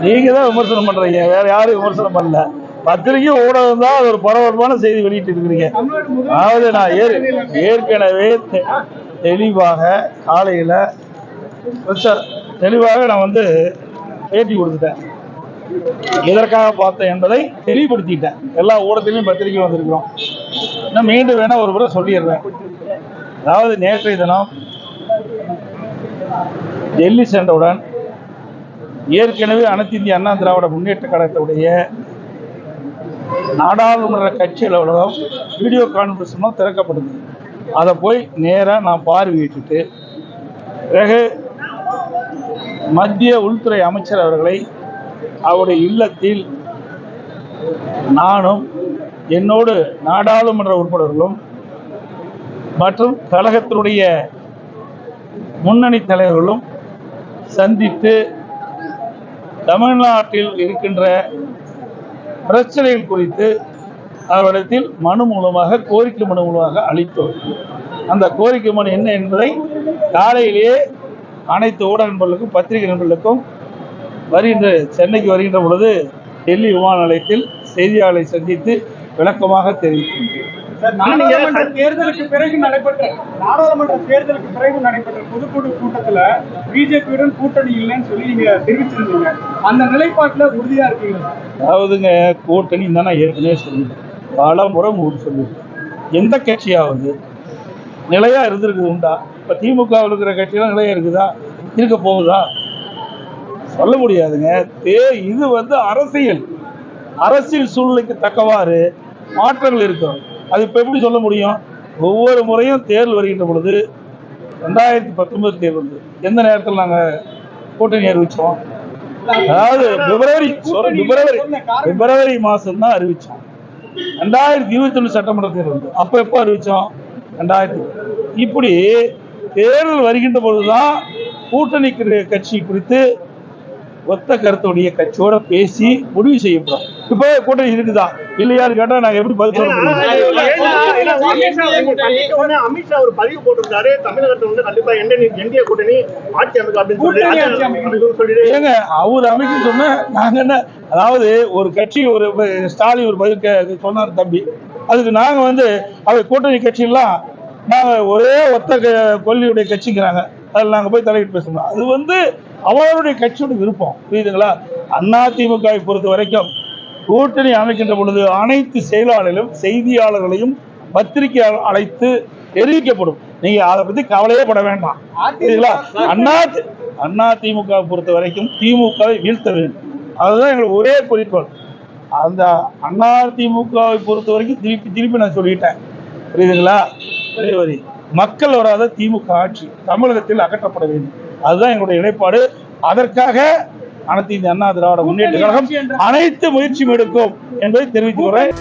நீங்க தான் விமர்சனம் பண்றீங்க. வேற யாரும் விமர்சனம் பண்ணல. பத்திரிகை ஊடகம் தான் அது ஒரு பரபரப்பான செய்தி வெளியிட்டு இருக்கிறீங்க. அதாவது நான் ஏற்- ஏற்கனவே தெ- தெளிவாக காலையில சார் தெளிவாக நான் வந்து பேட்டி கொடுத்துட்டேன். எதற்காக பார்த்தேன் என்பதை தெளிவுபடுத்திட்டேன். எல்லா ஊடகத்திலையும் பத்திரிகை வந்திருக்கிறோம். இன்னும் மீண்டும் வேணா ஒரு முறை சொல்லிடுறேன். அதாவது நேற்றைய தினம் டெல்லி சென்றவுடன் ஏற்கனவே அனைத்து இந்திய அண்ணா திராவிட முன்னேற்ற கழகத்துடைய நாடாளுமன்ற கட்சி அலுவலகம் வீடியோ கான்ஃபரன்ஸ் மூலம் திறக்கப்படுது அதை போய் நேராக நான் பார்வையிட்டுட்டு பிறகு மத்திய உள்துறை அமைச்சர் அவர்களை அவருடைய இல்லத்தில் நானும் என்னோடு நாடாளுமன்ற உறுப்பினர்களும் மற்றும் கழகத்தினுடைய முன்னணி தலைவர்களும் சந்தித்து தமிழ்நாட்டில் இருக்கின்ற பிரச்சனைகள் குறித்து அவரிடத்தில் மனு மூலமாக கோரிக்கை மனு மூலமாக அளித்தோம். அந்த கோரிக்கை மனு என்ன என்பதை காலையிலேயே அனைத்து ஊடக நண்பர்களுக்கும் பத்திரிகை நண்பர்களுக்கும் வருகின்ற சென்னைக்கு வருகின்ற பொழுது டெல்லி விமான நிலையத்தில் செய்தியாளரை சந்தித்து விளக்கமாக தெரிவிக்கின்றேன் தேர்தலுக்கு பிறகு நடைபெற்ற நாடாளுமன்ற தேர்தலுக்கு பிறகு நடைபெற்ற பொதுக்குழு கூட்டத்தில் பிஜேபியுடன் கூட்டணி இல்லைன்னு சொல்லி நீங்க தெரிவிச்சிருந்தீங்க. அந்த நிலைப்பாட்டுல உறுதியா இருக்கீங்க. அதாவதுங்க கூட்டணி தான் நான் ஏற்கனவே சொல்லிட்டேன். பல முறை உங்களுக்கு சொல்லிட்டேன். எந்த கட்சியாவது நிலையா இருந்திருக்குது உண்டா? இப்ப திமுக இருக்கிற கட்சியெல்லாம் நிலையா இருக்குதா? இருக்க போகுதா? சொல்ல முடியாதுங்க. தே இது வந்து அரசியல். அரசியல் சூழ்நிலைக்கு தக்கவாறு மாற்றங்கள் இருக்கும். அது இப்போ எப்படி சொல்ல முடியும்? ஒவ்வொரு முறையும் தேர்தல் வருகின்ற பொழுது ரெண்டாயிரத்தி பத்தொன்பது தேர்தல் வந்து. எந்த நேரத்தில் நாங்கள் கூட்டணி அறிவிச்சோம்? அதாவது பிப்ரவரி பிப்ரவரி பிப்ரவரி மாசம் தான் அறிவிச்சோம். ரெண்டாயிரத்தி இருபத்தி ஒன்று சட்டமன்ற தேர்தல் அப்போ எப்போ அறிவிச்சோம்? ரெண்டாயிரத்தி இப்படி தேர்தல் வருகின்ற பொழுதுதான் கூட்டணி கு- கட்சி குறித்து ஒத்த கருத்துடைய கட்சியோட பேசி முடிவு செய்யப்படும். இப்போ கூட்டணி இருக்குதா? இல்லையான்னு கேட்டா நாங்க எப்படி பதில் சொல்ல முடியும்? அமித்ஷா ஒரு பதிவு போட்டிருந்தாரு. தமிழகத்துல வந்து கண்டிப்பா என்டிஏ கூட்டணி ஆட்சி அமைக்கும் அப்படின்னு சொல்லி கூட்டணி ஆட்சி அமைக்கும். அப்படின்னு சொல்லி ஏங்க அவர் அமைக்க சொன்ன நாங்க என்ன அதாவது ஒரு கட்சி ஒரு ஸ்டாலின் ஒரு பதில் சொன்னார் தம்பி. அதுக்கு நாங்க வந்து அவர் கூட்டணி கட்சியெல்லாம் நாங்க ஒரே ஒத்த க- கொள்கையுடைய கட்சிங்கிறாங்க. அதில் நாங்க போய் தலையிட்டு பேசணும். அது வந்து அவருடைய கட்சியோட விருப்பம். புரியுதுங்களா? அண்ணா திமுகவை பொறுத்த வரைக்கும் கூட்டணி அமைக்கின்ற பொழுது அனைத்து செயலாளர்களும் செய்தியாளர்களையும் பத்திரிகையாளர் அழைத்து தெரிவிக்கப்படும். நீங்க அதை பத்தி கவலையே பட வேண்டாம். அண்ணா அண்ணா திமுக பொறுத்த வரைக்கும் திமுகவை வீழ்த்த வேண்டும். அதுதான் எங்களுக்கு ஒரே குறிக்கோள். அந்த அண்ணா திமுகவை பொறுத்த வரைக்கும் திருப்பி திருப்பி நான் சொல்லிட்டேன். புரியுதுங்களா? வரி மக்கள் வராத திமுக ஆட்சி தமிழகத்தில் அகற்றப்பட வேண்டும். அதுதான் எங்களுடைய நிலைப்பாடு. அதற்காக அனைத்து இந்த அண்ணா திராவிட முன்னேற்ற கழகம் அனைத்து முயற்சியும் எடுக்கும் என்பதை தெரிவித்துக் கொள்கிறேன்.